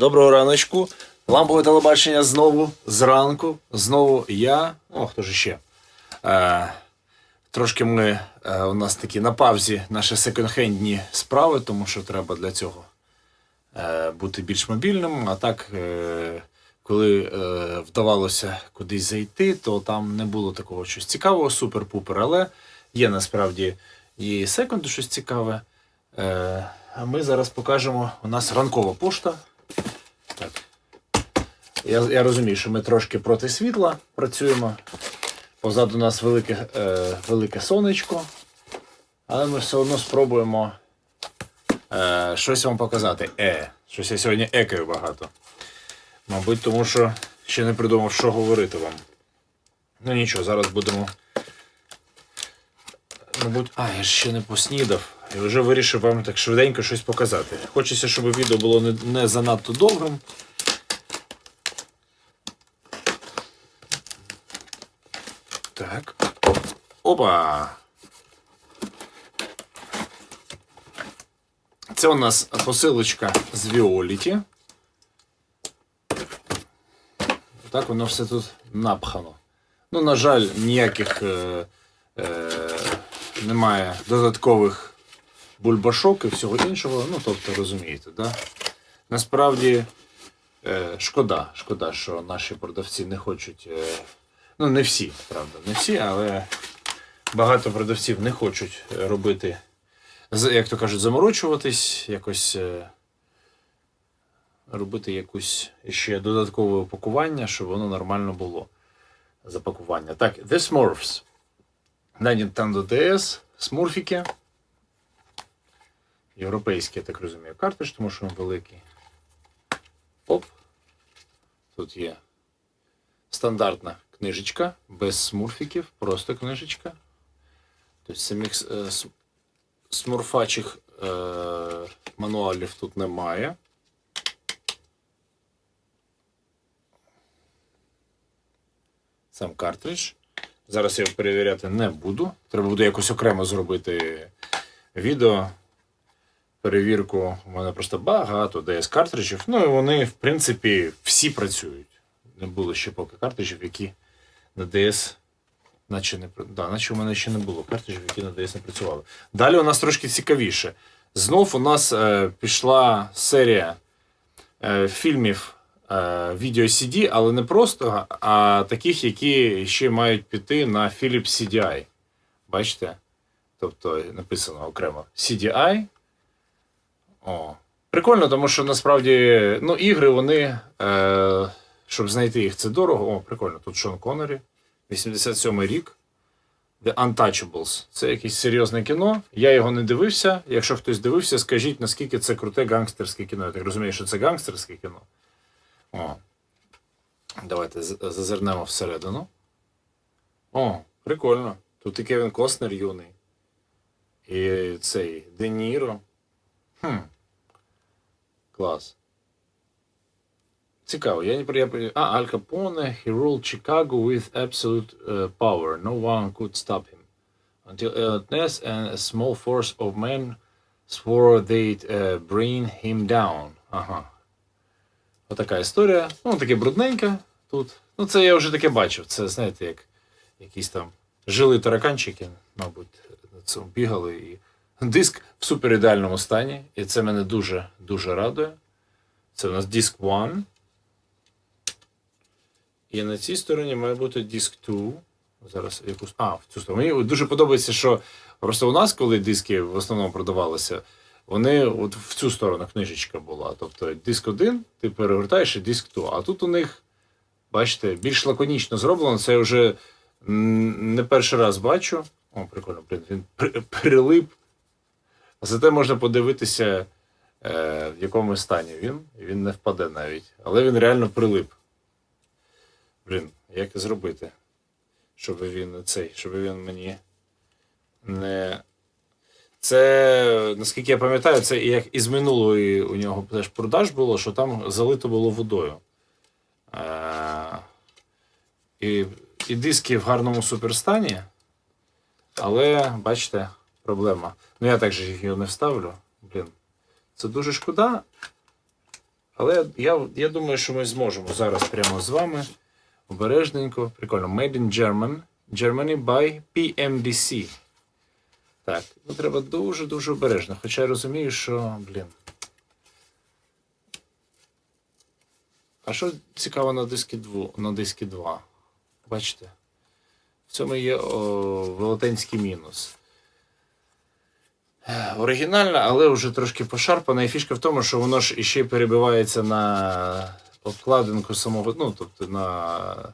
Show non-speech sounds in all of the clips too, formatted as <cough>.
Доброго раночку. Лампове телебачення знову зранку. Знову я. О, хто ж ще? Е, трошки ми е, у нас такі на паузі наші секонд-хендні справи, тому що треба для цього е, бути більш мобільним. А так, е, коли е, вдавалося кудись зайти, то там не було такого щось цікавого, супер-пупер, але є насправді і секунду щось цікаве. Е, а ми зараз покажемо. У нас ранкова пошта. Так. Я, я розумію, що ми трошки проти світла працюємо. Позаду нас велике, е, велике сонечко. Але ми все одно спробуємо е, щось вам показати. Е, щось я сьогодні екаю багато. Мабуть, тому що ще не придумав, що говорити вам. Ну нічого, зараз будемо. Мабуть, а, я ще не поснідав. І вже вирішив вам так швиденько щось показати. Хочеться, щоб відео було не, не занадто довгим. Так. Опа! Це у нас посилочка з Віоліті. Так воно все тут напхано. Ну, на жаль, ніяких е, е, немає додаткових бульбашок і всього іншого. Ну, тобто, розумієте, да? Насправді, е, шкода, шкода, що наші продавці не хочуть. Е, ну, не всі, правда, не всі, але багато продавців не хочуть робити, як то кажуть, заморочуватись, якось. Е, робити якусь ще додаткове упакування, щоб воно нормально було. Запакування. Так, The Smurfs. На Nintendo DS, смурфіки. Європейський, я так розумію, картридж, тому що він великий. Оп. Тут є стандартна книжечка, без смурфіків, просто книжечка. Тобто самих е, смурфачих е, мануалів тут немає. сам картридж. Зараз я його перевіряти не буду. Треба буде якось окремо зробити відео. Перевірку. У мене просто багато DS картриджів. Ну і вони, в принципі, всі працюють. Не було ще поки картриджів, які на DS. Наче не да, наче у мене ще не було картриджів, які на DS не працювали. Далі у нас трошки цікавіше. Знов у нас е, пішла серія е, фільмів е, відео CD, але не просто, а таких, які ще мають піти на Philips CDI. Бачите? Тобто написано окремо CDI. О. Прикольно, тому що насправді ну, ігри, вони, е, щоб знайти їх, це дорого. О, прикольно. Тут Шон Коннері, 87-й рік. The Untouchables. Це якесь серйозне кіно. Я його не дивився. Якщо хтось дивився, скажіть, наскільки це круте гангстерське кіно. Я так розумію, що це гангстерське кіно. О. Давайте зазирнемо всередину. О, прикольно. Тут і Кевін Костнер юний. І цей Де Ніро. Хм. Клас. Цікаво. Я не я А, Аль Капоне, he ruled Chicago with absolute uh, power. No one could stop him. Until Ness and a small force of men swore they'd uh, bring him down. Ага. Отака історія. Ну, таке брудненьке тут. Ну, це я вже таке бачив. Це, знаєте, як якісь там жили тараканчики, мабуть, на цьому бігали. І диск в суперідеальному стані. І це мене дуже дуже радує. Це у нас диск One. І на цій стороні має бути диск 2. Зараз якусь. А, в цю сторону. Мені дуже подобається, що просто у нас, коли диски в основному продавалися, вони от в цю сторону книжечка була. Тобто диск 1, ти перегортаєш і диск 2. А тут у них, бачите, більш лаконічно зроблено. Це я вже не перший раз бачу. О, прикольно, блін, він при- прилип. Зате можна подивитися, е, в якому стані він, він не впаде навіть. Але він реально прилип. Блін, як зробити, щоб він цей, щоб він мені не. Це, наскільки я пам'ятаю, це як із минулої у нього теж продаж було, що там залито було водою. Е, і, і диски в гарному суперстані, але бачите, проблема. Ну я також їх не вставлю. Блін. Це дуже шкода. Але я, я думаю, що ми зможемо зараз прямо з вами обережненько. Прикольно. Made in German. Germany by PMDC. Так, ну треба дуже-дуже обережно. Хоча я розумію, що, блін. А що цікаво на дискі 2? На дискі 2? Бачите? В цьому є о, велетенський мінус. Оригінальна, але вже трошки пошарпана. І фішка в тому, що воно ж іще перебивається на обкладинку самого, ну, тобто на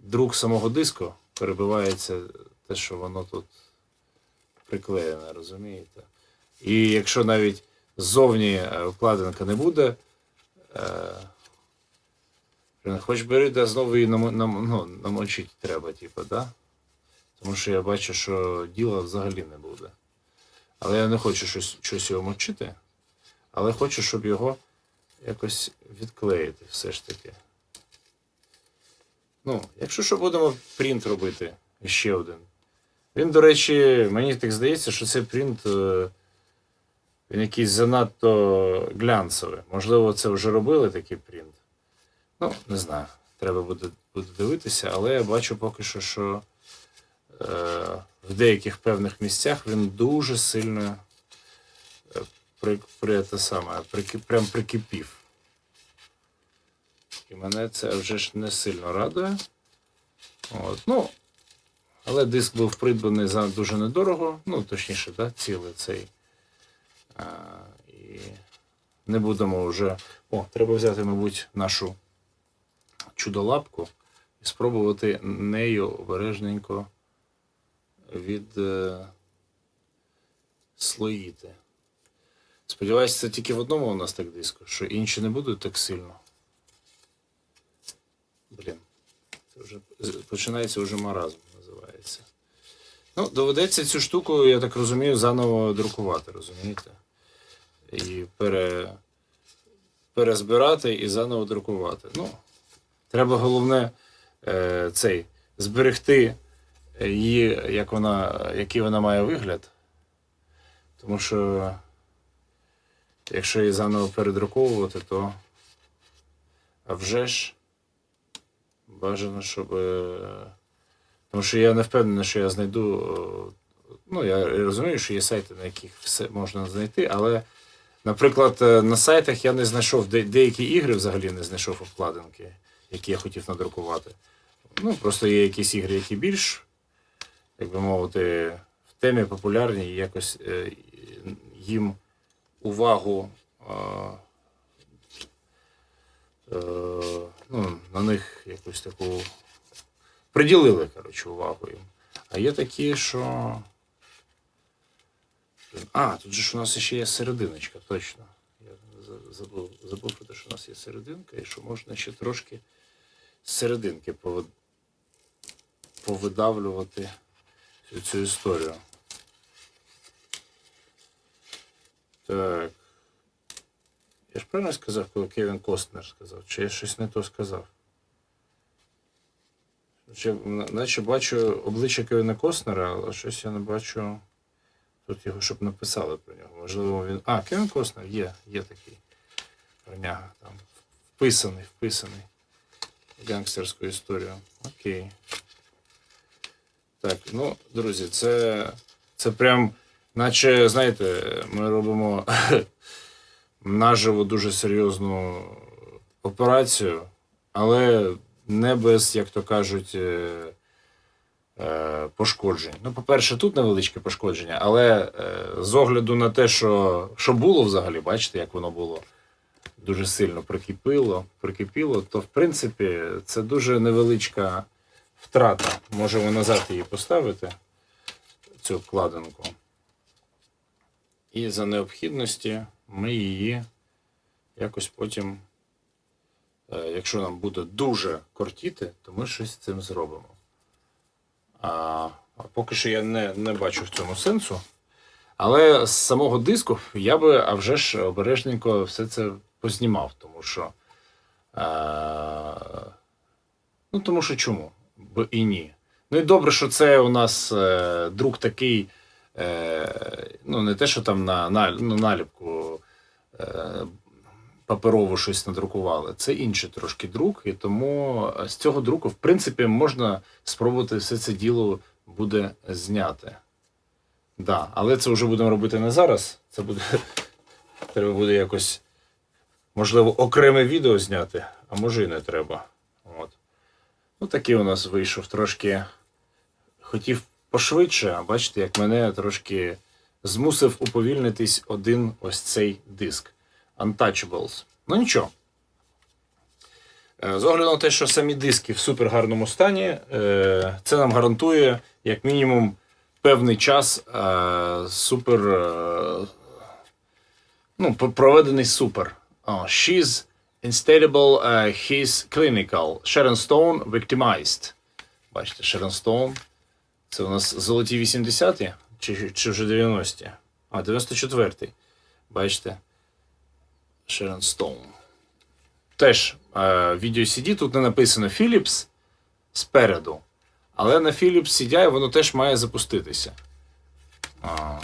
друк самого диску перебивається те, що воно тут приклеєне, розумієте? І якщо навіть ззовні е, вкладинка не буде, е, хоч бери, да знову її нам, нам, ну, намочити треба, типу, да? Тому що я бачу, що діла взагалі не буде. Але я не хочу щось, щось його мочити, але хочу, щоб його якось відклеїти все ж таки. Ну, якщо що будемо принт робити, ще один. Він, до речі, мені так здається, що цей принт е, він якийсь занадто глянцевий. Можливо, це вже робили такий принт. Ну, не знаю. Треба буде, буде дивитися, але я бачу поки що, що е, в деяких певних місцях він дуже сильно е, при, при, те саме, прики, прям прикипів. І мене це вже ж не сильно радує. От, ну, але диск був придбаний за дуже недорого, ну, точніше, да, цілий цей. А, і не будемо вже. О, треба взяти, мабуть, нашу чудолапку і спробувати нею обережненько від е, слоїти. Сподіваюся, це тільки в одному у нас так диску, що інші не будуть так сильно. Блін, це вже починається вже маразм, називається. Ну, доведеться цю штуку, я так розумію, заново друкувати, розумієте? І пере, перезбирати і заново друкувати. Ну, треба головне е, цей, зберегти її, як вона, який вона має вигляд. Тому що якщо її заново передруковувати, то вже ж бажано, щоб. е, Тому що я не впевнений, що я знайду. е, Ну, я розумію, що є сайти, на яких все можна знайти, але, наприклад, е, на сайтах я не знайшов де- деякі ігри взагалі не знайшов обкладинки, які я хотів надрукувати. Ну, просто є якісь ігри, які більш, як би мовити, в темі популярні, і якось е, їм увагу. е, е, ну, на них якусь таку приділили, коротше, увагу їм. А є такі, що. А, тут же ж у нас ще є серединочка, точно. Я забув, забув про те, що у нас є серединка, і що можна ще трошки з серединки повидавлювати цю історію. Так. Я ж правильно сказав, коли Кевін Костнер сказав, чи я щось не то сказав? Чи, наче бачу обличчя Кевіна Костнера, але щось я не бачу тут його, щоб написали про нього. Можливо, він. А, Кевін Костнер є, є такий. Броняга там. Вписаний, вписаний. Гангстерську історію. Окей. Так, ну, друзі, це, це прям, наче, знаєте, ми робимо <laughs> наживо дуже серйозну операцію, але не без, як то кажуть, е, е, пошкоджень. Ну, по-перше, тут невеличке пошкодження, але е, з огляду на те, що, що було взагалі, бачите, як воно було дуже сильно прикипіло, прикипіло, то в принципі це дуже невеличка втрата. Можемо назад її поставити, цю обкладинку. І за необхідності ми її якось потім, е, якщо нам буде дуже кортіти, то ми щось з цим зробимо. А, а поки що я не, не бачу в цьому сенсу. Але з самого диску я би, а вже ж обережненько все це познімав, тому що. А, ну, тому що чому? Бо і ні. Ну і добре, що це у нас е, друк такий, е, ну, не те, що там на, на ну, наліпку е, паперово щось надрукували. Це інший трошки друк, і тому е, з цього друку, в принципі, можна спробувати все це діло буде зняти. Да, але це вже будемо робити не зараз. Це буде. <laughs> Треба буде якось, можливо, окреме відео зняти, а може і не треба. Ну, такий у нас вийшов трошки. Хотів пошвидше, а бачите, як мене трошки змусив уповільнитись один ось цей диск. Untouchables. Ну нічого. Е, З огляду на те, що самі диски в супер гарному стані, е, це нам гарантує, як мінімум, певний час е, супер. Ну, проведений супер. She's installable, uh, he's clinical. Sharon Stone victimized. Бачите, Sharon Stone. Це у нас золоті 80-ті чи, чи вже 90-ті? А, 94-й. Бачите? Sharon Stone. Теж е, відео CD, тут не написано Philips спереду. Але на Philips CDI воно теж має запуститися. А.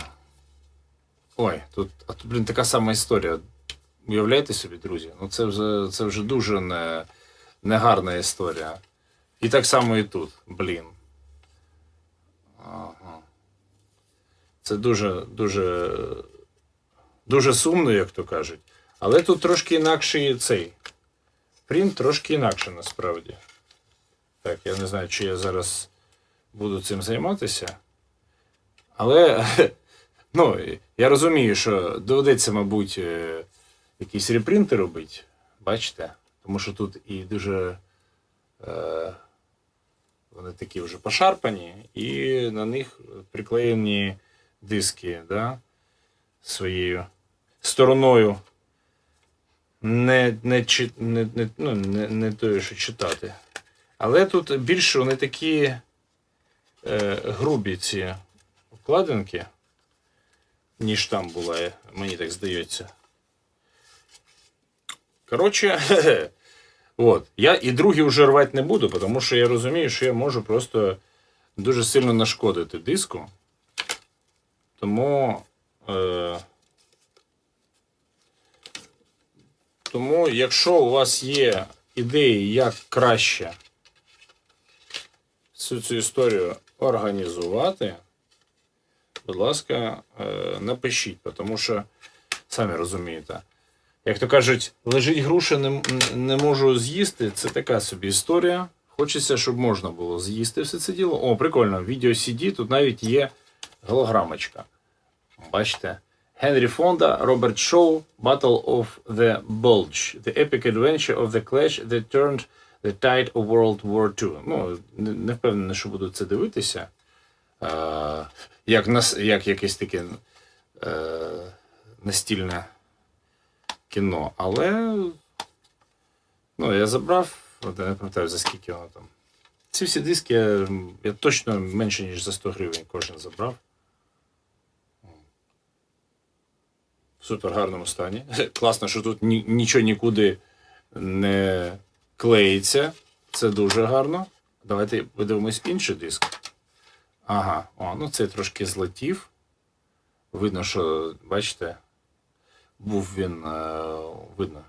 Ой, тут, а тут, блін, така сама історія. Уявляєте собі, друзі? Ну це вже, це вже дуже не, негарна історія. І так само і тут, блін. Ага. Це дуже, дуже, дуже сумно, як то кажуть. Але тут трошки інакший цей. Принт трошки інакше насправді. Так, я не знаю, чи я зараз буду цим займатися. Але <laughs> ну, я розумію, що доведеться, мабуть, е, якісь репринти робити. Бачите? Тому що тут і дуже. Е, вони такі вже пошарпані, і на них приклеєні диски, да, своєю стороною. Не, не, не, не, ну, не, не тою, що читати. Але тут більше вони такі е, грубі ці вкладинки, ніж там була, мені так здається. Коротше, <laughs> от. Я і другі вже рвати не буду, тому що я розумію, що я можу просто дуже сильно нашкодити диску. Тому. Е, тому, якщо у вас є ідеї, як краще всю цю історію організувати, будь ласка, е, напишіть, тому що самі розумієте. Як то кажуть, лежить груша, не, не можу з'їсти. Це така собі історія. Хочеться, щоб можна було з'їсти все це діло. О, прикольно, відео CD, тут навіть є голограмочка. Бачите? Генрі Фонда, Роберт Шоу, Battle of the Bulge. The epic adventure of the Clash that turned the tide of World War II. Ну, не, не впевнений, що буду це дивитися. Е, як, як якесь таке е, настільне кіно. Але ну, я забрав, от я не пам'ятаю за скільки воно там. Ці всі диски я, я точно менше, ніж за 100 гривень кожен забрав. В супер гарному стані. <laughs> Класно, що тут ні, нічого нікуди не клеїться. Це дуже гарно. Давайте подивимось інший диск. Ага, о, ну цей трошки злетів. Видно, що, бачите, був він, е, видно,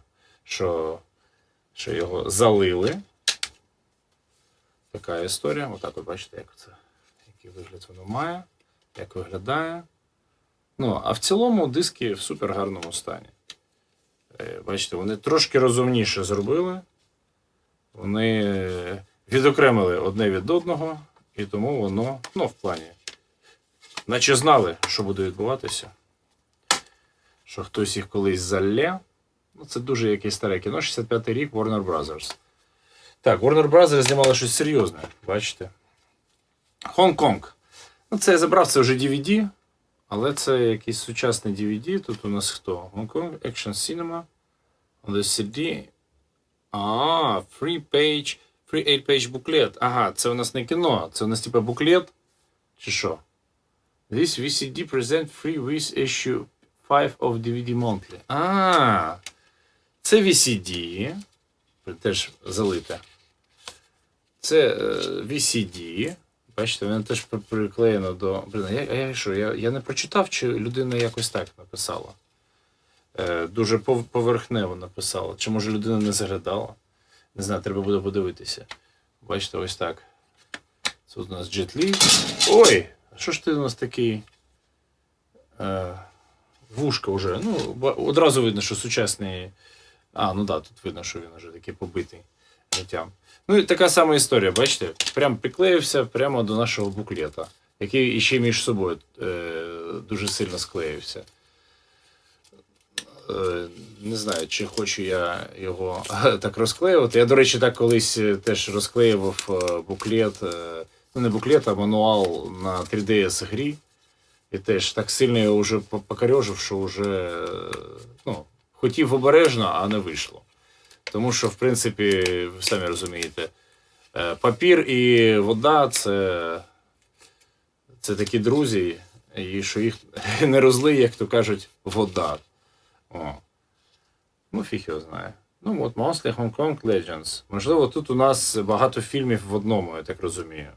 що, що його залили. Така історія. Отак от бачите, як це, який вигляд воно має, як виглядає. Ну, а в цілому диски в супер гарному стані. Е, Бачите, вони трошки розумніше зробили. Вони відокремили одне від одного, і тому воно, ну, в плані, наче знали, що буде відбуватися. Що хтось їх колись залє. Ну, це дуже якесь старе кіно, 65-й рік Warner Brothers. Так, Warner Brothers знімали щось серйозне, бачите. Хонг-Конг. Ну, це я забрав, це вже DVD, але це якийсь сучасний DVD. Тут у нас хто? Hong-Kong Action Cinema. The CD. А, free page, free 8 page буклет. Ага, це у нас не кіно, це у нас типа буклет. Чи що? This VCD present free with issue 5 of DVD monthly. А, це VCD. Теж залите. Це е, VCD. Бачите, воно теж приклеєно до. Блін, а я, я що? Я, я не прочитав, чи людина якось так написала. е, дуже поверхнево написала. Чи може людина не заглядала? Не знаю, треба буде подивитися. Бачите, ось так. Це у нас Li. Ой! А що ж ти у нас такий? Е, вушка вже. Ну, одразу видно, що сучасний. А, ну так, да, тут видно, що він вже такий побитий життям. Ну і така сама історія, бачите? Прям приклеївся прямо до нашого буклета, який іще між собою е, дуже сильно склеївся. Е, не знаю, чи хочу я його <laughs> так розклеювати. Я, до речі, так колись е, теж розклеював е, буклет, е, ну не буклет, а мануал на 3DS грі. І теж так сильно його вже по- що вже ну, хотів обережно, а не вийшло. Тому що, в принципі, ви самі розумієте, е, папір і вода це, це такі друзі, і що їх <laughs> не розлий, як то кажуть, вода. О. Ну, фіг його знає. Ну, от Monster Hong Kong Legends. Можливо, тут у нас багато фільмів в одному, я так розумію.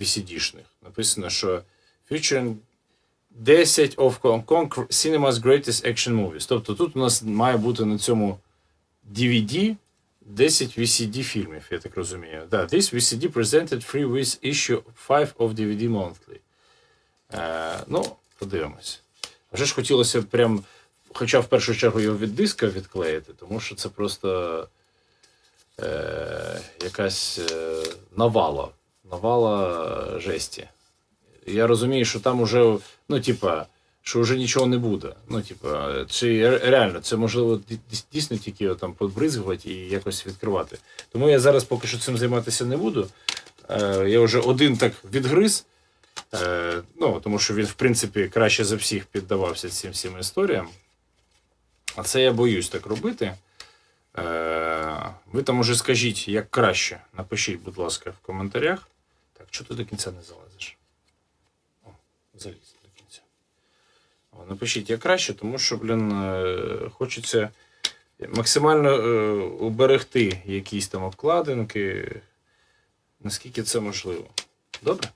VCD-шних. Написано, що featuring 10 of Hong Kong Cinema's Greatest Action Movies. Тобто тут у нас має бути на цьому DVD 10 VCD фільмів, я так розумію. Да, this VCD presented free with issue 5 of DVD monthly. Е, ну, подивимось. Вже ж хотілося прям, хоча в першу чергу його від диска відклеїти, тому що це просто е, якась е, навала. Навала жесті. Я розумію, що там уже, ну, типа, що вже нічого не буде. Ну, типа, чи реально, це можливо ді- ді- дійсно тільки його там подбризгувати і якось відкривати. Тому я зараз поки що цим займатися не буду. Е, я вже один так відгриз. Е, ну, тому що він, в принципі, краще за всіх піддавався цим всім історіям. А це я боюсь так робити. Е, ви там уже скажіть, як краще. Напишіть, будь ласка, в коментарях. Так, чого ти до кінця не залазиш? Заліз до кінця. Напишіть, як краще, тому що, блін, е, хочеться максимально е, уберегти якісь там обкладинки, наскільки це можливо. Добре?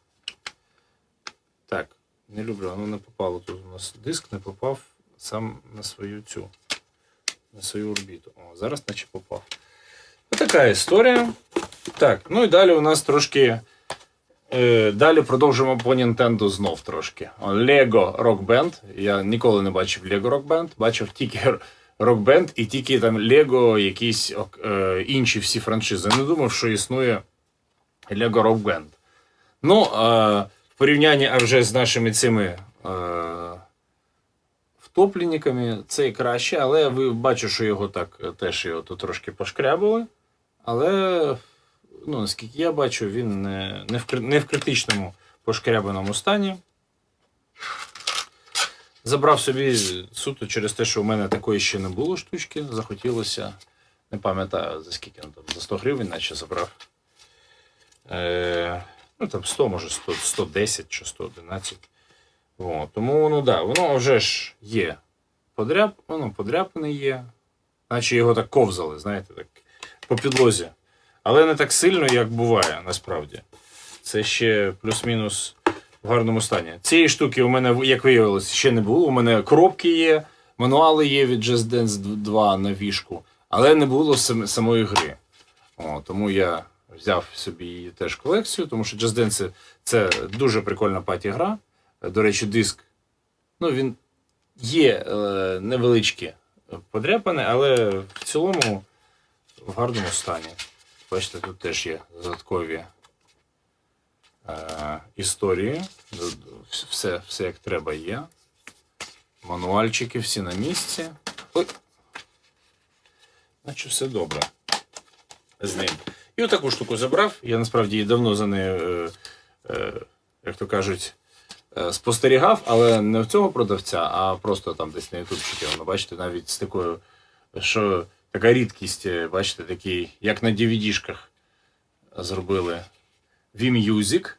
Так, не люблю, воно не попало тут у нас диск, не попав сам на свою цю, на свою орбіту. О, зараз наче попав. Отака історія. Так, ну і далі у нас трошки. Е, далі продовжимо по Nintendo знов трошки. О, Lego Rock Band. Я ніколи не бачив Lego Rock Band, бачив тільки Rock Band і тільки там Lego, якісь е, інші всі франшизи. Не думав, що існує Lego Rock Band. Ну, е, в порівнянні а вже з нашими цими е, втопленниками, це і краще, але ви бачу, що його так е, теж його тут трошки пошкрябали. Але, ну, наскільки я бачу, він не, не, в, не в критичному пошкрябаному стані. Забрав собі суто через те, що у мене такої ще не було штучки. Захотілося. Не пам'ятаю за скільки там, за 100 гривень, наче забрав. Е, ну там 100, може 100, 110 чи 111. О, тому ну да, воно вже ж є. Подряп, воно подряпане є. Наче його так ковзали, знаєте, так, по підлозі. Але не так сильно, як буває насправді. Це ще плюс-мінус в гарному стані. Цієї штуки у мене, як виявилось, ще не було. У мене коробки є, мануали є від Just Dance 2 на вішку, але не було сам- самої гри. О, тому я взяв собі її теж колекцію, тому що Just Dance це- дуже прикольна паті-гра. До речі, диск. Ну, він є е, невеличкі подряпане, але в цілому в гарному стані. Бачите, тут теж є додаткові е, історії. Все, все як треба є. Мануальчики всі на місці. Ой. Наче все добре з ним. І отаку штуку забрав. Я насправді давно за нею, е, е, як то кажуть, е, спостерігав, але не в цього продавця, а просто там десь на ютубчикі. Воно, бачите, навіть з такою, що така рідкість, е, бачите, такий, як на DVD-шках зробили V-Music.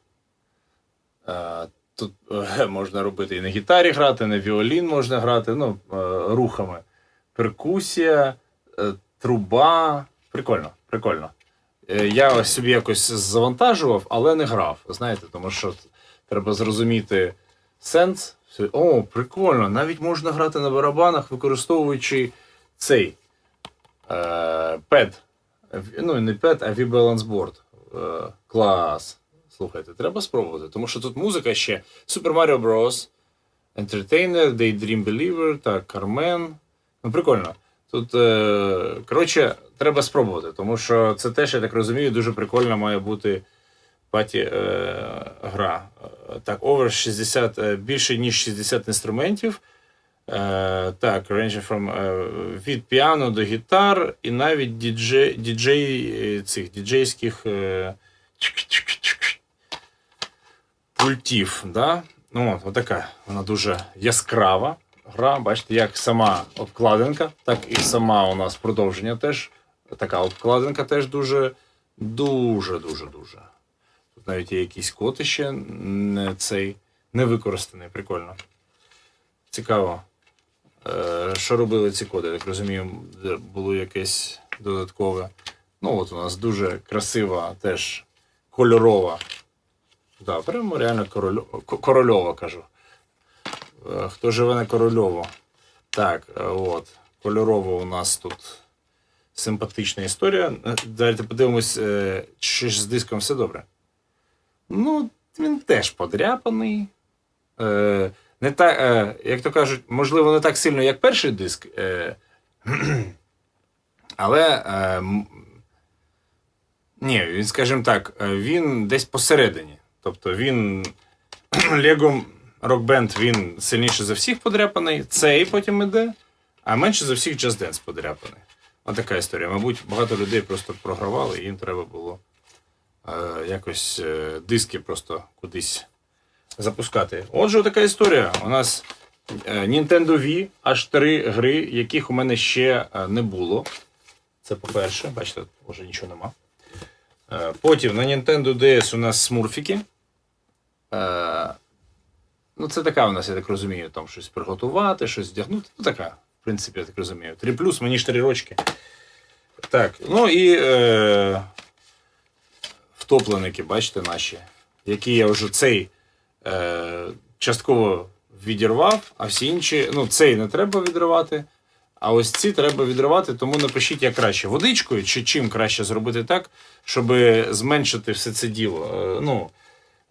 Е, Тут е, можна робити і на гітарі грати, на віолін можна грати, ну, е, рухами. Перкусія, труба. Прикольно, прикольно. Я собі якось завантажував, але не грав. Знаєте, тому що треба зрозуміти сенс О, прикольно. Навіть можна грати на барабанах, використовуючи цей е, пед. Ну, не пед, а V-Balance Board. Е, клас. Слухайте, треба спробувати, тому що тут музика ще Super Mario Bros. Entertainer, Daydream Believer, так, Carmen. Ну, прикольно. Тут, е, коротше, треба спробувати, тому що це теж, я так розумію, дуже прикольна має бути паті е, гра. Е, Так, over 60, е, більше ніж 60 інструментів. Е, так, range from, е, від піано до гітар, і навіть діджей, діджей е, цих діджейських пультів. Да? Ну, от, отака. Вона дуже яскрава гра. Бачите, як сама обкладинка, так і сама у нас продовження теж. Така обкладинка теж дуже, дуже, дуже. Тут навіть є якийсь код ще не цей не використаний. Прикольно. Цікаво. Е, що робили ці коди? Я так розумію, було якесь додаткове. Ну, от у нас дуже красива, теж кольорова. Да, прямо реально корольо- корольова кажу. Е, Хто живе на корольово? Так, е, от. Кольорово у нас тут симпатична історія. Давайте подивимось, чи з диском все добре. Ну, він теж подряпаний. Не так, е, як то кажуть, можливо, не так сильно, як перший диск. Е, <clears throat> але. Е, ні, він, скажімо так, е, він десь посередині. Тобто він. <clears throat> Rock Band він сильніше за всіх подряпаний, цей потім іде, а менше за всіх Just Dance подряпаний. Отака історія. Мабуть, багато людей просто програвали, і їм треба було е, якось е, диски просто кудись запускати. Отже, така історія. У нас е, Nintendo Wii, аж три гри, яких у мене ще е, не було. Це по-перше, бачите, вже нічого нема. Е, Потім на Nintendo DS у нас смурфіки. Ну, це така у нас, я так розумію, там щось приготувати, щось вдягнути. Ну, така, в принципі, я так розумію. 3 плюс, мені ж 3 рочки. Так, ну і е, втопленики, бачите, наші, які я вже цей частково відірвав, а всі інші, ну, цей не треба відривати. А ось ці треба відривати, тому напишіть, як краще водичкою чи чим краще зробити так, щоб зменшити все це діло. Е, ну,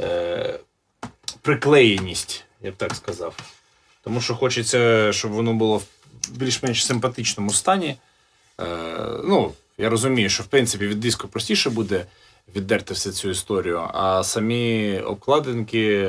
е, приклеєність, я б так сказав. Тому що хочеться, щоб воно було в більш-менш симпатичному стані. Е, ну, я розумію, що в принципі від диску простіше буде віддерти всю цю історію, а самі обкладинки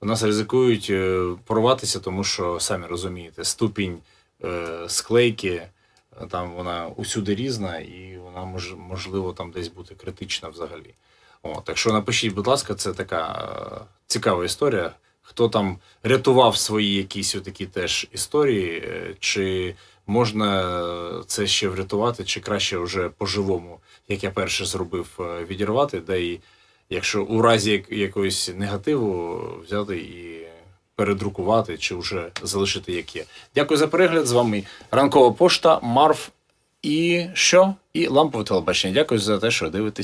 у нас ризикують е, порватися, тому що, самі розумієте, ступінь е, склейки, е, там вона усюди різна, і вона мож, можливо там десь бути критична взагалі. О, так що напишіть, будь ласка, це така цікава історія. Хто там рятував свої якісь такі теж історії, чи можна це ще врятувати, чи краще вже по-живому, як я перше зробив, е, відірвати, да і якщо у разі якогось негативу взяти і передрукувати, чи вже залишити як є. Дякую за перегляд. З вами ранкова пошта, Марф і що? І лампове телебачення. Дякую за те, що дивитесь.